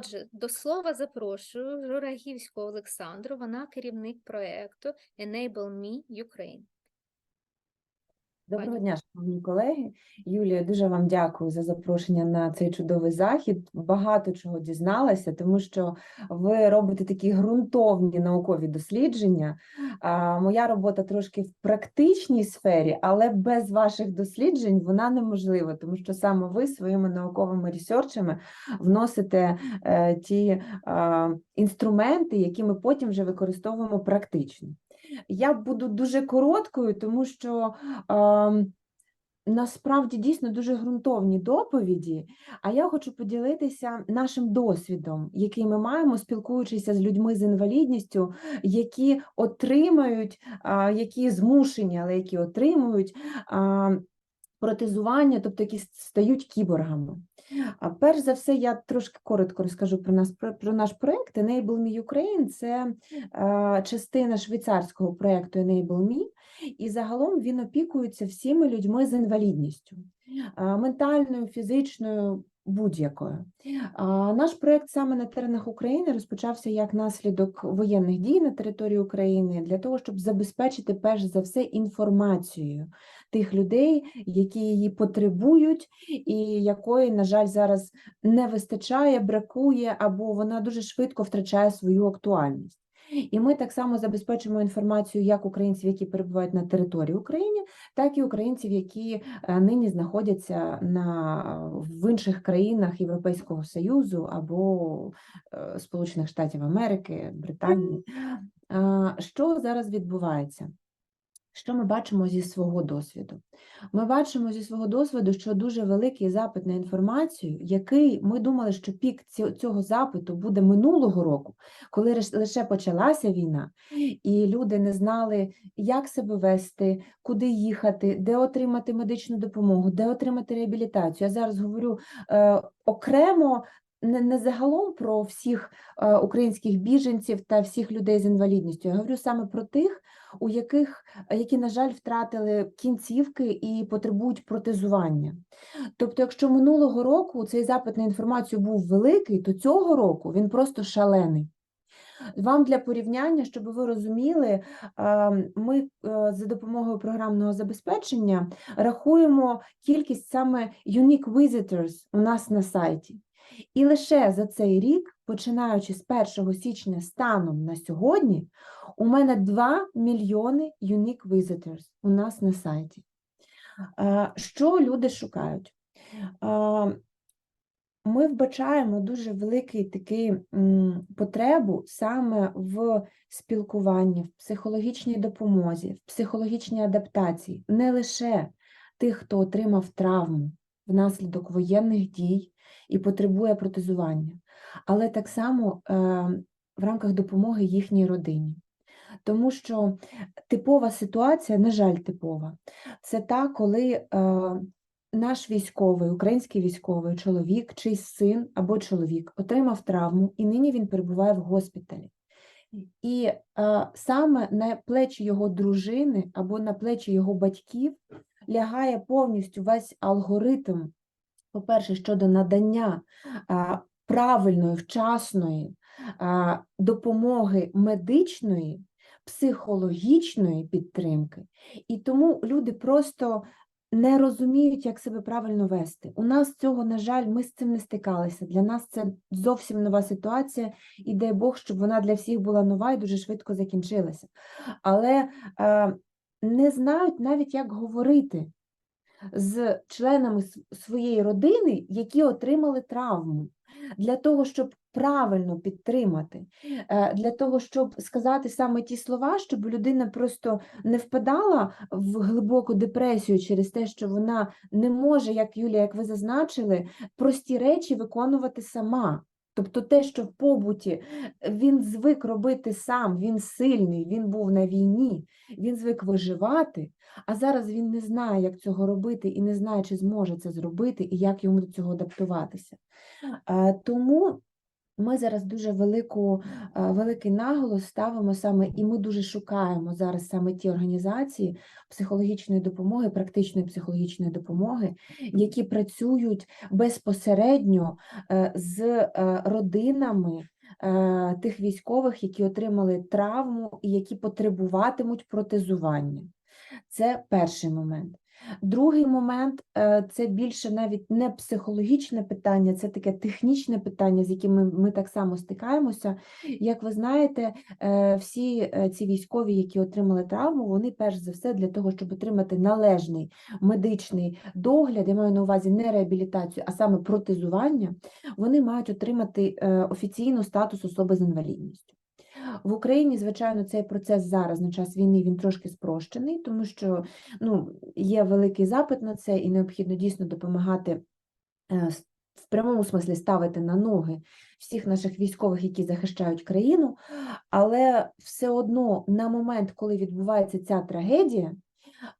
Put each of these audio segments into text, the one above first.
Отже, до слова запрошую Журагівську Олександру, вона керівник проєкту Enable Me Ukraine. Доброго дня, шановні колеги. Юлія, дуже вам дякую за запрошення на цей чудовий захід. Багато чого дізналася, тому що ви робите такі ґрунтовні наукові дослідження. Моя робота трошки в практичній сфері, але без ваших досліджень вона неможлива, тому що саме ви своїми науковими ресерчами вносите е, ті інструменти, які ми потім вже використовуємо практично. Я буду дуже короткою, тому що е, насправді дійсно дуже ґрунтовні доповіді. А я хочу поділитися нашим досвідом, який ми маємо, спілкуючися з людьми з інвалідністю, які отримають, е, які змушені, але які отримують а, протезування, тобто які стають кіборгами. А перш за все, я трошки коротко розкажу про нас про, про наш проект Enable Me Ukraine. Це е, частина швейцарського проекту Enable Me, і загалом він опікується всіми людьми з інвалідністю, е, ментальною, фізичною, будь-якою. Наш проект саме на теренах України розпочався як наслідок воєнних дій на території України для того, щоб забезпечити перш за все інформацією тих людей, які її потребують, і якої, на жаль, зараз не вистачає, бракує, або вона дуже швидко втрачає свою актуальність. І ми так само забезпечуємо інформацію як українців, які перебувають на території України, так і українців, які е, нині знаходяться на, в інших країнах Європейського Союзу або е, Сполучених Штатів Америки, Британії. Що зараз відбувається? Що ми бачимо зі свого досвіду? Ми бачимо зі свого досвіду, що дуже великий запит на інформацію, який ми думали, що пік цього запиту буде минулого року, коли лише почалася війна, і люди не знали, як себе вести, куди їхати, де отримати медичну допомогу, де отримати реабілітацію. Я зараз говорю е, окремо. Не, не загалом про всіх е, українських біженців та всіх людей з інвалідністю. Я говорю саме про тих, у яких які, на жаль, втратили кінцівки і потребують протезування. Тобто, якщо минулого року цей запит на інформацію був великий, то цього року він просто шалений. Вам для порівняння, щоб ви розуміли, ми е, за допомогою програмного забезпечення рахуємо кількість саме unique visitors у нас на сайті. І лише за цей рік, починаючи з 1 січня станом на сьогодні, у мене 2 мільйони unique visitors у нас на сайті. Що люди шукають? Ми вбачаємо дуже великий такий потребу саме в спілкуванні, в психологічній допомозі, в психологічній адаптації, не лише тих, хто отримав травму внаслідок воєнних дій і потребує протезування, але так само е, в рамках допомоги їхній родині. Тому що типова ситуація, на жаль, типова, це та, коли е, наш військовий, український військовий чоловік, чийсь син або чоловік отримав травму, і нині він перебуває в госпіталі. І е, саме на плечі його дружини або на плечі його батьків лягає повністю весь алгоритм, по-перше, щодо надання правильної, вчасної допомоги медичної, психологічної підтримки. І тому люди просто не розуміють, як себе правильно вести. У нас цього, на жаль, ми з цим не стикалися. Для нас це зовсім нова ситуація, і дай Бог, щоб вона для всіх була нова і дуже швидко закінчилася. Але не знають навіть, як говорити з членами своєї родини, які отримали травму, для того, щоб правильно підтримати, е, для того, щоб сказати саме ті слова, щоб людина просто не впадала в глибоку депресію через те, що вона не може, як Юлія, як ви зазначили, прості речі виконувати сама. Тобто те, що в побуті він звик робити сам, він сильний, він був на війні, він звик виживати, а зараз він не знає, як цього робити, і не знає, чи зможе це зробити, і як йому до цього адаптуватися. Е, Тому ми зараз дуже велику, е, великий наголос ставимо саме, і ми дуже шукаємо зараз саме ті організації психологічної допомоги, практичної психологічної допомоги, які працюють безпосередньо е, з е, родинами тих військових, які отримали травму і які потребуватимуть протезування. Це перший момент. Другий момент е, це більше навіть не психологічне питання, це таке технічне питання, з яким ми, ми так само стикаємося. Як ви знаєте, е, всі е, ці військові, які отримали травму, вони перш за все для того, щоб отримати належний медичний догляд, я маю на увазі не реабілітацію, а саме протезування, вони мають отримати офіційно статус особи з інвалідністю. В Україні, звичайно, цей процес зараз на час війни він трошки спрощений, тому що ну, є великий запит на це, і необхідно дійсно допомагати е, в прямому смислі ставити на ноги всіх наших військових, які захищають країну. Але все одно на момент, коли відбувається ця трагедія,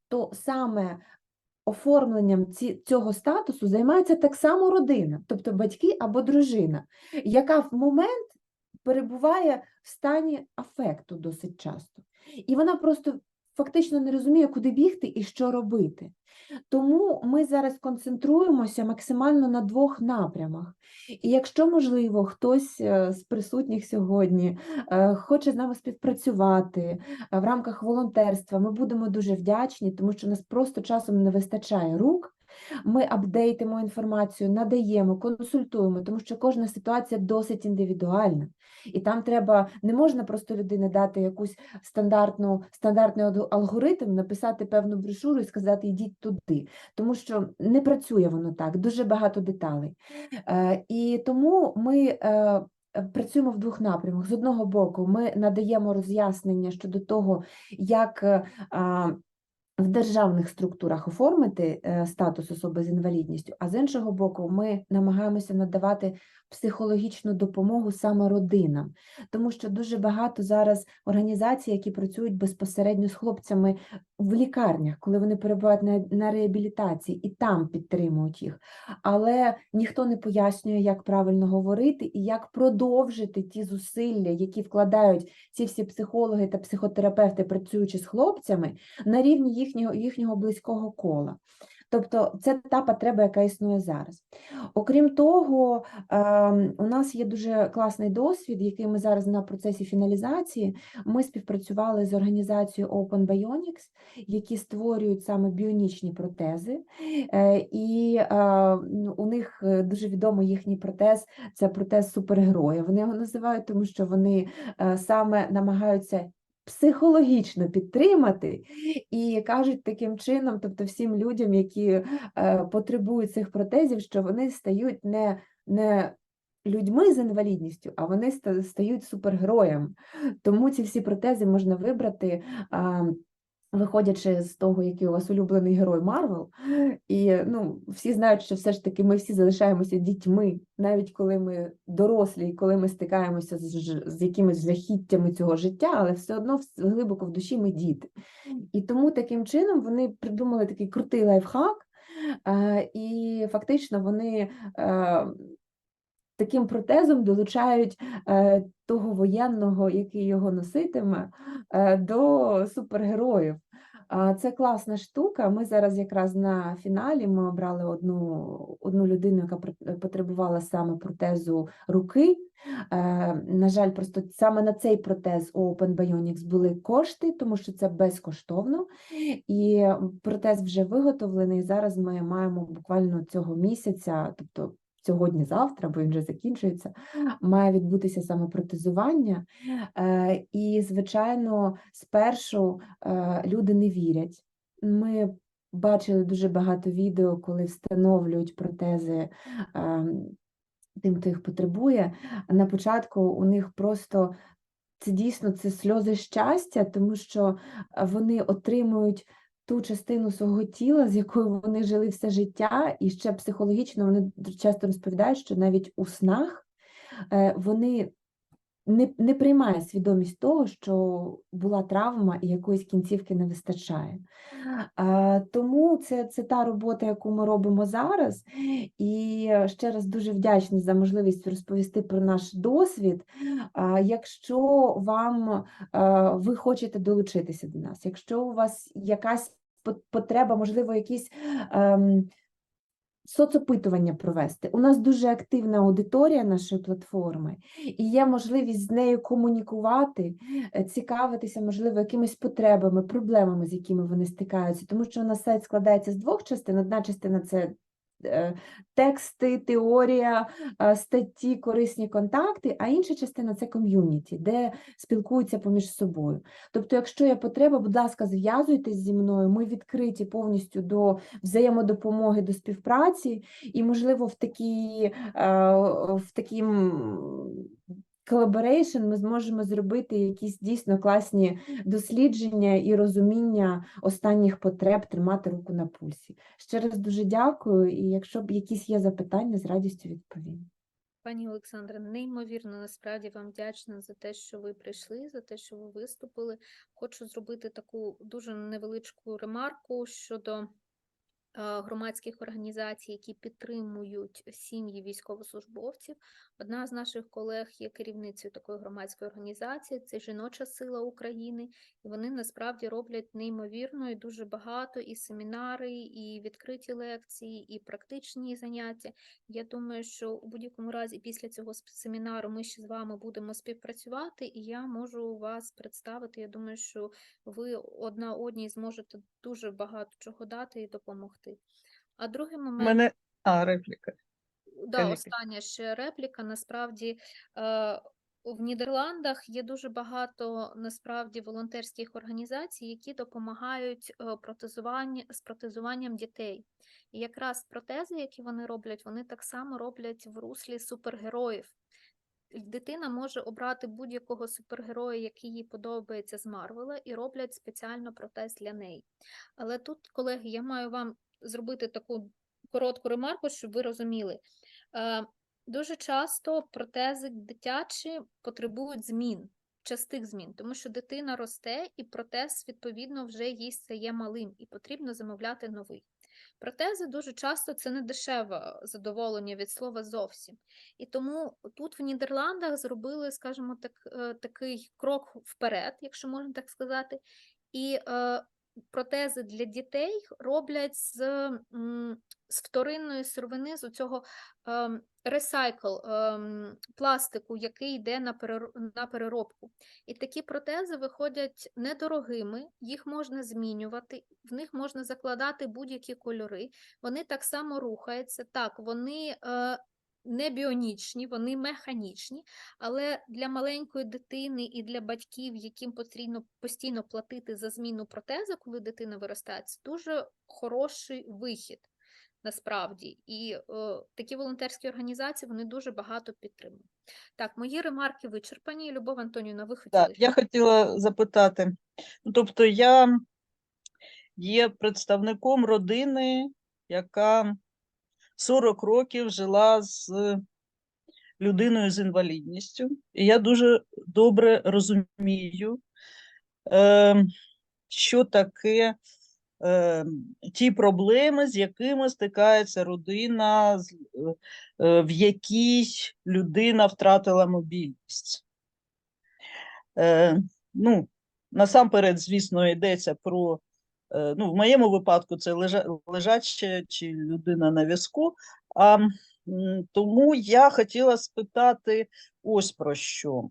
то саме оформленням цього статусу займається так само родина, тобто батьки або дружина, яка в момент перебуває в стані афекту досить часто. І вона просто фактично не розуміє, куди бігти і що робити. Тому ми зараз концентруємося максимально на двох напрямах. І якщо, можливо, хтось е, з присутніх сьогодні е, хоче з нами співпрацювати е, в рамках волонтерства, ми будемо дуже вдячні, тому що нас просто часом не вистачає рук. Ми апдейтимо інформацію, надаємо, консультуємо, тому що кожна ситуація досить індивідуальна. І там треба, не можна просто людині дати якусь стандартну, стандартний алгоритм, написати певну брошуру і сказати йдіть туди, тому що не працює воно так, дуже багато деталей. Е, І тому ми е, працюємо в двох напрямах. З одного боку, ми надаємо роз'яснення щодо того, як е, в державних структурах оформити е, статус особи з інвалідністю, а з іншого боку, ми намагаємося надавати психологічну допомогу саме родинам, тому що дуже багато зараз організацій, які працюють безпосередньо з хлопцями в лікарнях, коли вони перебувають на, на реабілітації, і там підтримують їх. Але ніхто не пояснює, як правильно говорити і як продовжити ті зусилля, які вкладають ці всі психологи та психотерапевти, працюючи з хлопцями, на рівні їхнього, їхнього близького кола. Тобто це та потреба, яка існує зараз. Окрім того, ем, у нас є дуже класний досвід, який ми зараз на процесі фіналізації. Ми співпрацювали з організацією Open Bionics, які створюють саме біонічні протези. Е, І е, ну, у них е, дуже відомий їхній протез це протез супергероя. Вони його називають, тому що вони саме намагаються психологічно підтримати і кажуть таким чином, тобто всім людям, які е, потребують цих протезів, що вони стають не, не людьми з інвалідністю, а вони стають супергероями. Тому ці всі протези можна вибрати. Виходячи з того, який у вас улюблений герой Марвел, і ну, всі знають, що все ж таки ми всі залишаємося дітьми, навіть коли ми дорослі, і коли ми стикаємося з, з якимись жахіттями цього життя, але все одно глибоко в душі ми діти. І тому таким чином вони придумали такий крутий лайфхак, е, і фактично вони е, таким протезом долучають е, того воєнного, який його носитиме, е, до супергероїв. Це класна штука. Ми зараз якраз на фіналі ми обрали одну, одну людину, яка потребувала саме протезу руки. Е, На жаль, просто саме на цей протез у Open Bionics були кошти, тому що це безкоштовно. І протез вже виготовлений. Зараз ми маємо буквально цього місяця, тобто сьогодні-завтра, бо він вже закінчується, має відбутися саме протезування. Е, І, звичайно, спершу е, люди не вірять. Ми бачили дуже багато відео, коли встановлюють протези ем, тим, хто їх потребує. На початку у них просто це дійсно це сльози щастя, тому що е, вони отримують ту частину свого тіла, з якою вони жили все життя, і ще психологічно вони часто розповідають, що навіть у снах е, вони не, не приймає свідомість того, що була травма і якоїсь кінцівки не вистачає. Тому це, це та робота, яку ми робимо зараз. І ще раз дуже вдячна за можливість розповісти про наш досвід. Якщо вам е, ви хочете долучитися до нас, якщо у вас якась потреба, можливо, якісь. ем, Соцопитування провести. У нас дуже активна аудиторія нашої платформи, і є можливість з нею комунікувати, е, цікавитися, можливо, якимись потребами, проблемами, з якими вони стикаються. Тому що у нас сайт складається з двох частин. Одна частина це тексти, теорія, е, статті, корисні контакти, а інша частина це ком'юніті, де спілкуються поміж собою. Тобто, якщо є потреба, будь ласка, зв'язуйтесь зі мною. Ми відкриті повністю до взаємодопомоги, до співпраці, і, можливо, в такій, е, в таким collaboration ми зможемо зробити якісь дійсно класні дослідження і розуміння останніх потреб, тримати руку на пульсі. Ще раз дуже дякую, і якщо б якісь є запитання, з радістю відповім. Пані Олександре, неймовірно насправді вам вдячна за те, що ви прийшли, за те, що ви виступили. Хочу зробити таку дуже невеличку ремарку щодо громадських організацій, які підтримують сім'ї військовослужбовців. Одна з наших колег є керівницею такої громадської організації, це Жіноча сила України, і вони насправді роблять неймовірно і дуже багато і семінари, і відкриті лекції, і практичні заняття. Я думаю, що у будь-якому разі після цього семінару ми ще з вами будемо співпрацювати, і я можу вас представити. Я думаю, що ви одна одній зможете дуже багато чого дати і допомогти. А другий момент. мене а, репліка. Да, остання ще репліка. Насправді е, в Нідерландах є дуже багато насправді волонтерських організацій, які допомагають е, протезування з протезуванням дітей. І якраз протези, які вони роблять, вони так само роблять в руслі супергероїв. Дитина може обрати будь-якого супергероя, який їй подобається з Марвела, і роблять спеціально протез для неї. Але тут, колеги, я маю вам зробити таку коротку ремарку, щоб ви розуміли. Е, Дуже часто протези дитячі потребують змін, частих змін, тому що дитина росте, і протез, відповідно, вже їй стає малим, і потрібно замовляти новий. Протези дуже часто це не дешеве задоволення від слова зовсім. І тому тут в Нідерландах зробили, скажімо так, е, такий крок вперед, якщо можна так сказати. І е, протези для дітей роблять з, з вторинної сировини, з цього ем, ресайкл ем, пластику, який йде на, переробку. І такі протези виходять недорогими, їх можна змінювати, в них можна закладати будь-які кольори. Вони так само рухаються. Так, вони е, не біонічні, вони механічні, але для маленької дитини і для батьків, яким потрібно постійно платити за зміну протезу, коли дитина виростає, це дуже хороший вихід. Насправді, і е, такі волонтерські організації вони дуже багато підтримують. Так, мої ремарки вичерпані. Любов Антонівна, ви хотіли? Так, я хотіла запитати. Ну, тобто, я є представником родини, яка 40 років жила з людиною з інвалідністю, і я дуже добре розумію, е, що таке е, ті проблеми, з якими стикається родина, е, в якій людина втратила мобільність. Е, ну, насамперед, звісно, йдеться про, ну, в моєму випадку це лежа, лежача чи людина на візку. А, тому я хотіла спитати ось про що.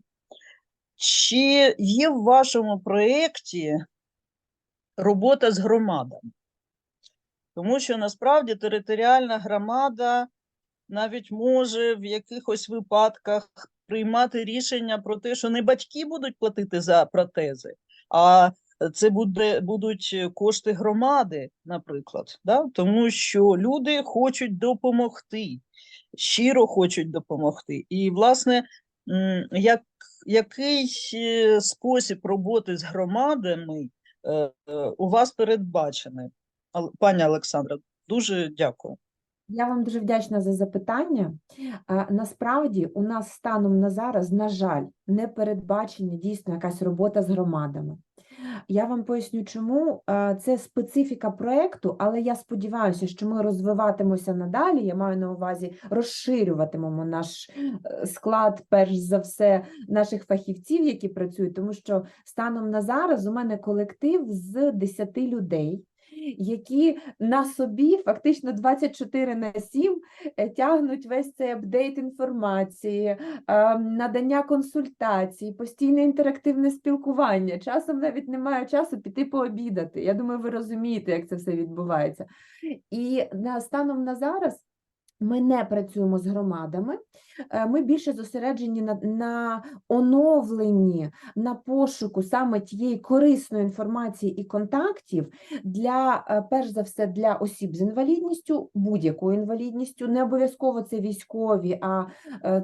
Чи є в вашому проєкті робота з громадами? Тому що насправді територіальна громада навіть може в якихось випадках приймати рішення про те, що не батьки будуть платити за протези, а це буде, будуть кошти громади, наприклад. Да? Тому що люди хочуть допомогти, щиро хочуть допомогти. І, власне, як, який е, спосіб роботи з громадами е, е, у вас передбачений? Пані Олександра, дуже дякую. Я вам дуже вдячна за запитання. Е, Насправді, у нас станом на зараз, на жаль, не передбачена дійсно якась робота з громадами. Я вам поясню, чому Е, це специфіка проекту, але я сподіваюся, що ми розвиватимося надалі. Я маю на увазі розширюватимемо наш е, склад, перш за все, наших фахівців, які працюють, тому що станом на зараз у мене колектив з 10 людей. Які на собі фактично 24 на 7 е, тягнуть весь цей апдейт інформації, е, надання консультацій, постійне інтерактивне спілкування. Часом навіть немає часу піти пообідати. Я думаю, ви розумієте, як це все відбувається. І на станом на зараз. Ми не працюємо з громадами, е, ми більше зосереджені на, на оновленні, на пошуку саме тієї корисної інформації і контактів для, е, перш за все, для осіб з інвалідністю, будь-якою інвалідністю, не обов'язково це військові, а е,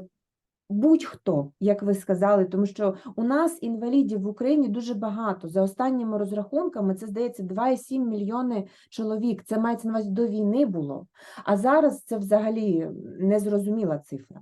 будь-хто, як ви сказали, тому що у нас інвалідів в Україні дуже багато. За останніми розрахунками, це здається 2,7 мільйони чоловік. Це мається на увазі до війни було. А зараз це взагалі незрозуміла цифра.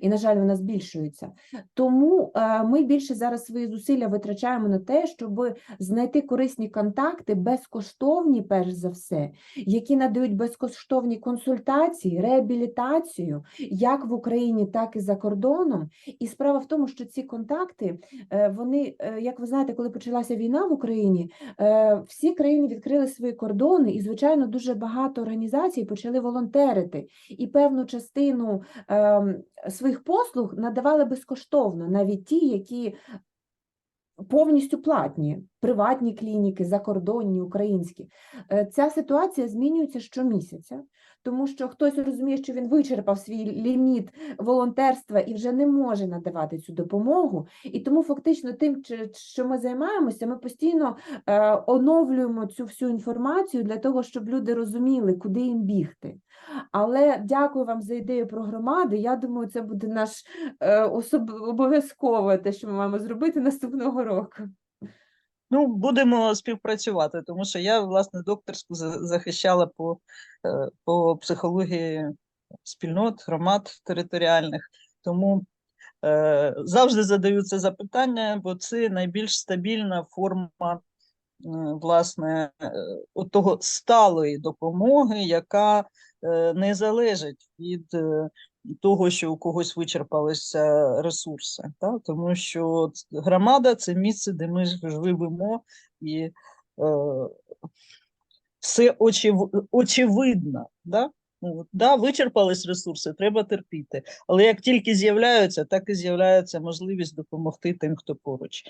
І, на жаль, вона збільшується. Тому е, ми більше зараз свої зусилля витрачаємо на те, щоб знайти корисні контакти, безкоштовні, перш за все, які надають безкоштовні консультації, реабілітацію, як в Україні, так і за кордоном. І справа в тому, що ці контакти, е, вони, е, як ви знаєте, коли почалася війна в Україні, е, всі країни відкрили свої кордони, і, звичайно, дуже багато організацій почали волонтерити. І певну частину ем, своїх послуг надавали безкоштовно, навіть ті, які повністю платні, приватні клініки, закордонні, українські. Е, Ця ситуація змінюється щомісяця, тому що хтось розуміє, що він вичерпав свій ліміт волонтерства і вже не може надавати цю допомогу. І тому фактично тим, що ми займаємося, ми постійно е, оновлюємо цю всю інформацію для того, щоб люди розуміли, куди їм бігти. Але дякую вам за ідею про громади. Я думаю, це буде наш е, особ... обов'язково те, що ми маємо зробити наступного року. Ну, будемо співпрацювати, тому що я, власне, докторську захищала по, е, по психології спільнот, громад територіальних. Тому е, завжди задаю це запитання, бо це найбільш стабільна форма е, власне от того сталої допомоги, яка не залежить від е, того, що у когось вичерпалися ресурси. Та? Тому що громада це місце, де ми живемо, і е, все очів, очевидно. Да? Ну, да, вичерпались ресурси, треба терпіти. Але як тільки з'являються, так і з'являється можливість допомогти тим, хто поруч.